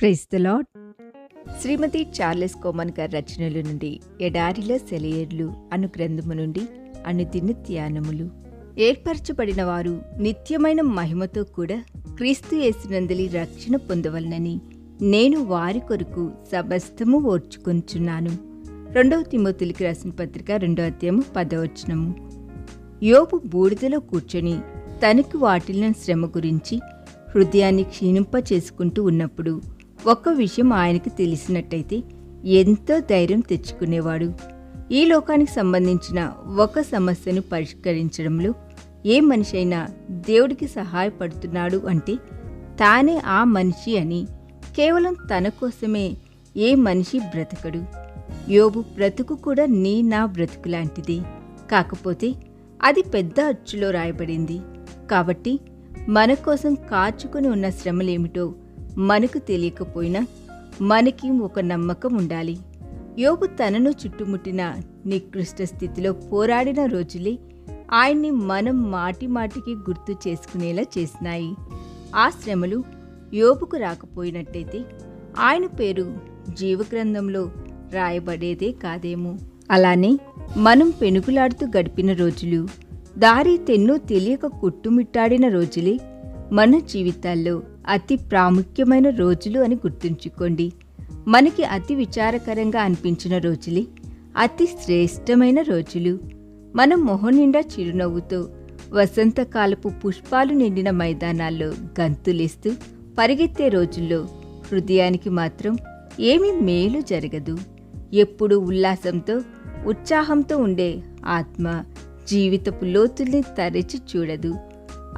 Praise the Lord Shrimati Charles Cowman గారి రచనల నుండి ఎడారిలో సెలయేర్లు అను గ్రంథము నుండి అనుదిన ధ్యానములు. ఏర్పరచబడిన వారు నిత్యమైన మహిమతో కూడా క్రీస్తు యేసునందలి రక్షణ పొందవలనని నేను వారి కొరకు సమస్తము ఓర్చుకొంచున్నాను. రెండవ తిమోతులకి రాసిన పత్రిక రెండో అధ్యాయము పదవచనము యోపు బూడిదలో కూర్చొని తనకు వాటిల్లిన శ్రమ గురించి హృదయాన్ని క్షీణింప చేసుకుంటూ ఉన్నప్పుడు ఒక్క విషయం ఆయనకు తెలిసినట్టయితే ఎంతో ధైర్యం తెచ్చుకునేవాడు. ఈ లోకానికి సంబంధించిన ఒక సమస్యను పరిష్కరించడంలో ఏ మనిషి అయినా దేవుడికి సహాయపడుతున్నాడు అంటే తానే ఆ మనిషి అని కేవలం తన కోసమే ఏ మనిషి బ్రతకడు. యోబు బ్రతుకు కూడా నీ నా బ్రతుకు లాంటిది. కాకపోతే అది పెద్ద అచ్చులో రాయబడింది. కాబట్టి మన కోసం కాచుకొని ఉన్న శ్రమలేమిటో మనకు తెలియకపోయినా మనకి ఒక నమ్మకం ఉండాలి. యోబు తనను చుట్టుముట్టిన నికృష్ట స్థితిలో పోరాడిన రోజులే ఆయన్ని మనం మాటి మాటికి గుర్తు చేసుకునేలా చేసినాయి. ఆ శ్రమలు యోబుకు రాకపోయినట్టయితే ఆయన పేరు జీవగ్రంథంలో రాయబడేదే కాదేమో. అలానే మనం పెనుగులాడుతూ గడిపిన రోజులు దారి తెన్నూ తెలియక కుట్టుమిట్టాడిన రోజులే మన జీవితాల్లో అతి ప్రాముఖ్యమైన రోజులు అని గుర్తుంచుకోండి. మనకి అతి విచారకరంగా అనిపించిన రోజులే అతి శ్రేష్టమైన రోజులు. మనం మొహం నిండా చిరునవ్వుతో వసంతకాలపు పుష్పాలు నిండిన మైదానాల్లో గంతులేస్తూ పరిగెత్తే రోజుల్లో హృదయానికి మాత్రం ఏమీ మేలు జరగదు. ఎప్పుడు ఉల్లాసంతో ఉత్సాహంతో ఉండే ఆత్మ జీవితపు లోతుల్ని తరచి చూడదు.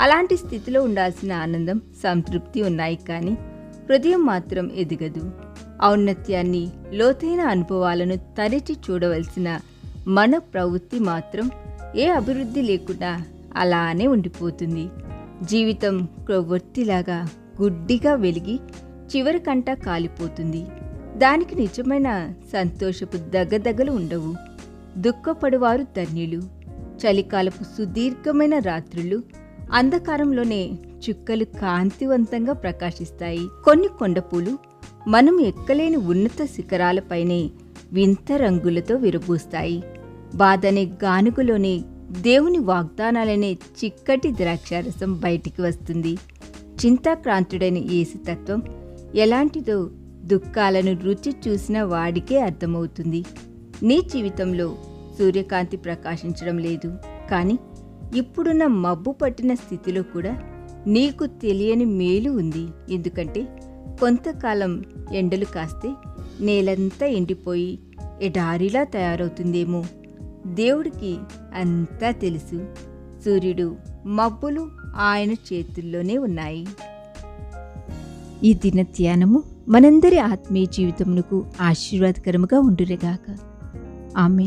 అలాంటి స్థితిలో ఉండాల్సిన ఆనందం సంతృప్తి ఉన్నాయి కానీ హృదయం మాత్రం ఎదగదు. ఔన్నత్యాన్ని లోతైన అనుభవాలను తరచి చూడవలసిన మన ప్రవృత్తి మాత్రం ఏ అభివృద్ధి లేకుండా అలానే ఉండిపోతుంది. జీవితం ప్రవృత్తిలాగా గుడ్డిగా వెలిగి చివరికంట కాలిపోతుంది. దానికి నిజమైన సంతోషపు దగదగలు ఉండవు. దుఃఖపడువారు ధన్యులు. చలికాలపు సుదీర్ఘమైన రాత్రులు అంధకారంలోనే చుక్కలు కాంతివంతంగా ప్రకాశిస్తాయి. కొన్ని కొండపూలు మనం ఎక్కలేని ఉన్నత శిఖరాలపైనే వింత రంగులతో విరబూస్తాయి. బాధనే గానుగులోనే దేవుని వాగ్దానాలనే చిక్కటి ద్రాక్షారసం బయటికి వస్తుంది. చింతాక్రాంతుడైన ఏసుతత్వం ఎలాంటిదో దుఃఖాలను రుచి చూసిన వాడికే అర్థమవుతుంది. నీ జీవితంలో సూర్యకాంతి ప్రకాశించడం లేదు. కానీ ఇప్పుడున్న మబ్బు పట్టిన స్థితిలో కూడా నీకు తెలియని మేలు ఉంది. ఎందుకంటే కొంతకాలం ఎండలు కాస్తే నేలంతా ఎండిపోయి ఎడారిలా తయారవుతుందేమో. దేవుడికి అంతా తెలుసు. సూర్యుడు మబ్బులు ఆయన చేతుల్లోనే ఉన్నాయి. ఈ దిన ధ్యానము మనందరి ఆత్మీయ జీవితమునకు ఆశీర్వాదకరముగా ఉండురేగాక ఆమె